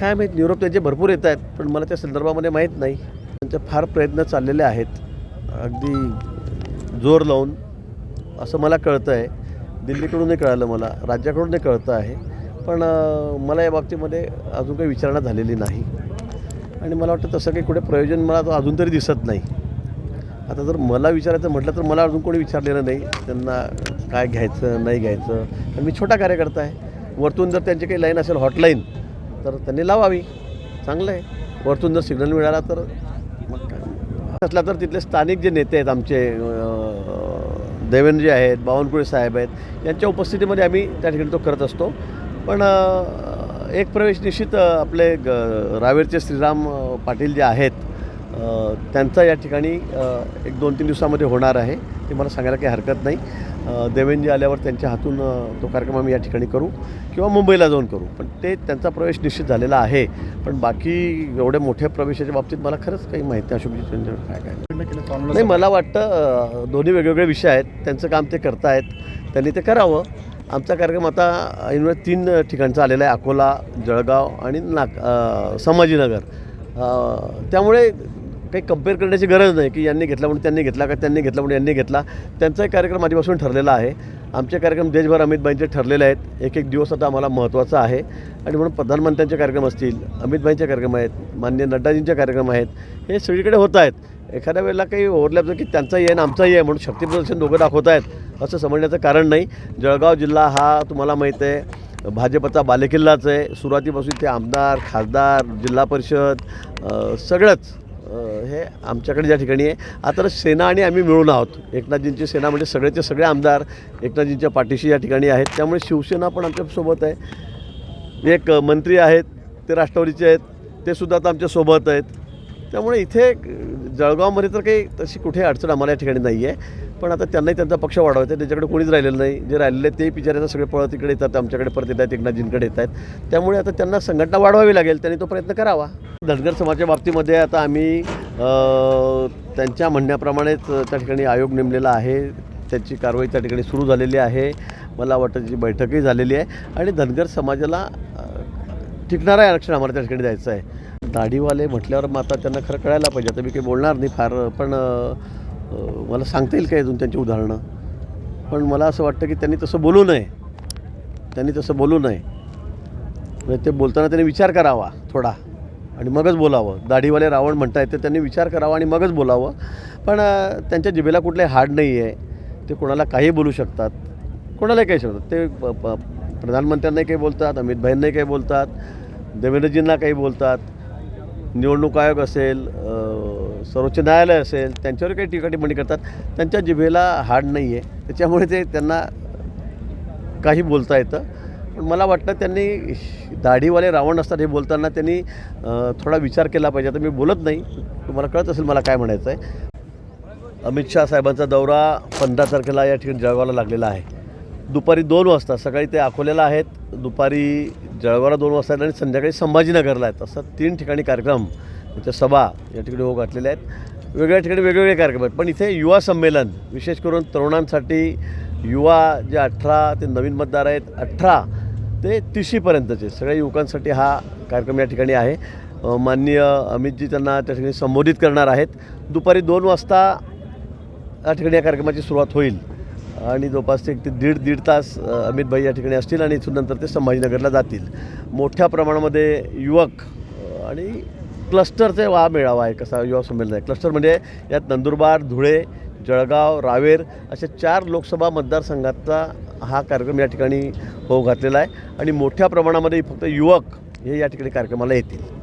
काय माहीत निरोप त्यांचे भरपूर येत आहेत पण मला त्या संदर्भामध्ये माहीत नाही. त्यांचे फार प्रयत्न चाललेले आहेत. अगदी जोर लावून असं मला कळतं आहे दिल्लीकडूनही कळालं मला राज्याकडूनही कळतं आहे. पण मला या बाबतीमध्ये अजून काही विचारणा झालेली नाही. आणि मला वाटतं तसं काही कुठे प्रयोजन मला तो अजून तरी दिसत नाही. आता जर मला विचारायचं म्हटलं तर मला अजून कोणी विचारलेलं नाही. त्यांना काय घ्यायचं नाही घ्यायचं. आणि मी छोटा कार्यकर्ता आहे. वरतून जर त्यांची काही लाईन असेल हॉटलाईन तर त्यांनी लावावी. चांगलं आहे. वरतून जर सिग्नल मिळाला तर मग असला तर तिथले स्थानिक जे नेते आहेत आमचे देवेंद्रजी आहेत बावनकुळे साहेब आहेत यांच्या उपस्थितीमध्ये आम्ही त्या ठिकाणी तो करत असतो. पण एक प्रवेश निश्चित आपले ग रावेरचे श्रीराम पाटील जे आहेत त्यांचा या ठिकाणी एक दोन तीन दिवसामध्ये होणार आहे. ते मला सांगायला काही हरकत नाही. अ, देवेंजी आल्यावर त्यांच्या हातून तो कार्यक्रम आम्ही या ठिकाणी करू किंवा मुंबईला जाऊन करू. पण ते त्यांचा प्रवेश निश्चित झालेला आहे. पण बाकी एवढ्या मोठ्या प्रवेशाच्या बाबतीत मला खरंच काही माहिती आहे अशोकजी काय काय नाही. मला वाटतं दोन्ही वेगवेगळे विषय आहेत. त्यांचं काम ते करतायत. त्यांनी ते करावं. आमचा कार्यक्रम आता इनवे तीन ठिकाणचा आलेला आहे. अकोला जळगाव आणि नाग संभाजीनगर. त्यामुळे काही कंपेअर करण्याची गरज नाही की यांनी घेतला म्हणून त्यांनी घेतला का त्यांनी घेतला म्हणून यांनी घेतला. त्यांचाही कार्यक्रम आधीपासून ठरलेला आहे. आमचे कार्यक्रम देशभर अमितबाईंचे ठरलेले आहेत. एक एक दिवस आता आम्हाला महत्त्वाचा आहे. आणि म्हणून प्रधानमंत्र्यांचे कार्यक्रम असतील अमितबाईंचे कार्यक्रम आहेत मान्य नड्डाजींचे कार्यक्रम आहेत हे सगळीकडे होत आहेत. एखाद्या वेळेला काही ओव्हरलॅप की त्यांचाही आहे आणि आमचाही आहे म्हणून शक्तीप्रदर्शन दोघं दाखवत आहेत असं समजण्याचं कारण नाही. जळगाव जिल्हा हा तुम्हाला माहीत आहे भाजपचा बालेकिल्लाच आहे. सुरुवातीपासून ते आमदार खासदार जिल्हा परिषद सगळंच हे आमच्याकडे ज्या ठिकाणी आहे. आता सेना आणि आम्ही मिळून आहोत. एकनाथजींची सेना म्हणजे सगळेचे सगळे आमदार एकनाथजींच्या पाठीशी या ठिकाणी आहेत. त्यामुळे शिवसेना पण आमच्यासोबत आहे. एक मंत्री आहेत ते राष्ट्रवादीचे आहेत ते सुद्धा आता आमच्यासोबत आहेत. त्यामुळे इथे जळगावमध्ये तर काही तशी कुठे अडचण आम्हाला या ठिकाणी नाही आहे पण आता त्यांनाही त्यांचा पक्ष वाढवायचा आहे. त्याच्याकडे कोणीच राहिलेलं नाही. जे राहिलेले ते तेही बिचारे सगळे पळत इकडे येतात आमच्याकडे परत येत आहेत एकनाथजींकडे येत आहेत त्यामुळे आता त्यांना संघटना वाढवावी लागेल. त्यांनी तो प्रयत्न करावा. धनगर समाजाच्या बाबतीमध्ये आता आम्ही त्यांच्या म्हणण्याप्रमाणेच त्या ठिकाणी आयोग नेमलेला आहे. त्याची कारवाई त्या ठिकाणी सुरू झालेली आहे. मला वाटतं त्याची बैठकही झालेली आहे. आणि धनगर समाजाला टिकणारं आरक्षण आम्हाला त्या ठिकाणी द्यायचं आहे. दाढीवाले म्हटल्यावर मग आता त्यांना खरं कळायला पाहिजे. आता मी काही बोलणार नाही फार पण मला सांगता येईल काय अजून त्यांची उदाहरणं? पण मला असं वाटतं की त्यांनी तसं बोलू नये. त्यांनी तसं बोलू नये. म्हणजे ते बोलताना त्यांनी विचार करावा थोडा. आणि मगच बोलावं. दाढीवाले रावण म्हणता येते त्यांनी विचार करावा आणि मगच बोलावं. पण त्यांच्या जिभेला कुठलाही हाड नाही आहे ते कोणाला काही बोलू शकतात. कोणालाही काही शकतात. ते प- प- प्रधानमंत्र्यांनाही काही बोलतात अमित भाईंनाही काही बोलतात देवेंद्रजींना काही बोलतात. निवडणूक आयोग असेल सर्वोच्च न्यायालय असेल त्यांच्यावर काही टीका टिप्पणी करतात. त्यांच्या जिभेला हाड नाही आहे त्याच्यामुळे ते त्यांना काही बोलता येतं. पण मला वाटतं त्यांनी दाढीवाले रावण असतात हे बोलताना त्यांनी थोडा विचार केला पाहिजे. आता मी बोलत नाही. तुम्हाला कळत असेल मला काय म्हणायचं आहे अमित शहा साहेबांचा दौरा पंधरा तारखेला या ठिकाणी जळगावला लागलेला आहे. दुपारी दोन वाजता सकाळी ते अकोल्याला आहेत. दुपारी जळगावला दोन वाजता आहेत आणि संध्याकाळी संभाजीनगरला आहेत. असं तीन ठिकाणी कार्यक्रम त्याच्या सभा या ठिकाणी हो घातलेल्या आहेत. वेगळ्या ठिकाणी वेगवेगळे कार्यक्रम आहेत. पण इथे युवा संमेलन विशेष करून तरुणांसाठी युवा जे अठरा ते नवीन मतदार आहेत अठरा ते तिशीपर्यंतचे सगळ्या युवकांसाठी हा कार्यक्रम या ठिकाणी आहे. माननीय अमितजी त्यांना त्या ठिकाणी संबोधित करणार आहेत. दुपारी दोन वाजता या ठिकाणी या कार्यक्रमाची सुरुवात होईल. आणि जवळपास एक ते दीड दीड तास अमित भाई या ठिकाणी असतील आणि इथून नंतर ते संभाजीनगरला जातील. मोठ्या प्रमाणामध्ये युवक आणि क्लस्टरचे वा मेळावा आहे कसा युवा संमेलन आहे क्लस्टर म्हणजे यात नंदुरबार धुळे जळगाव रावेर अशा चार लोकसभा मतदारसंघाचा हा कार्यक्रम या ठिकाणी होऊ घातलेला आहे. आणि मोठ्या प्रमाणामध्ये फक्त युवक हे या ठिकाणी कार्यक्रमाला येतील.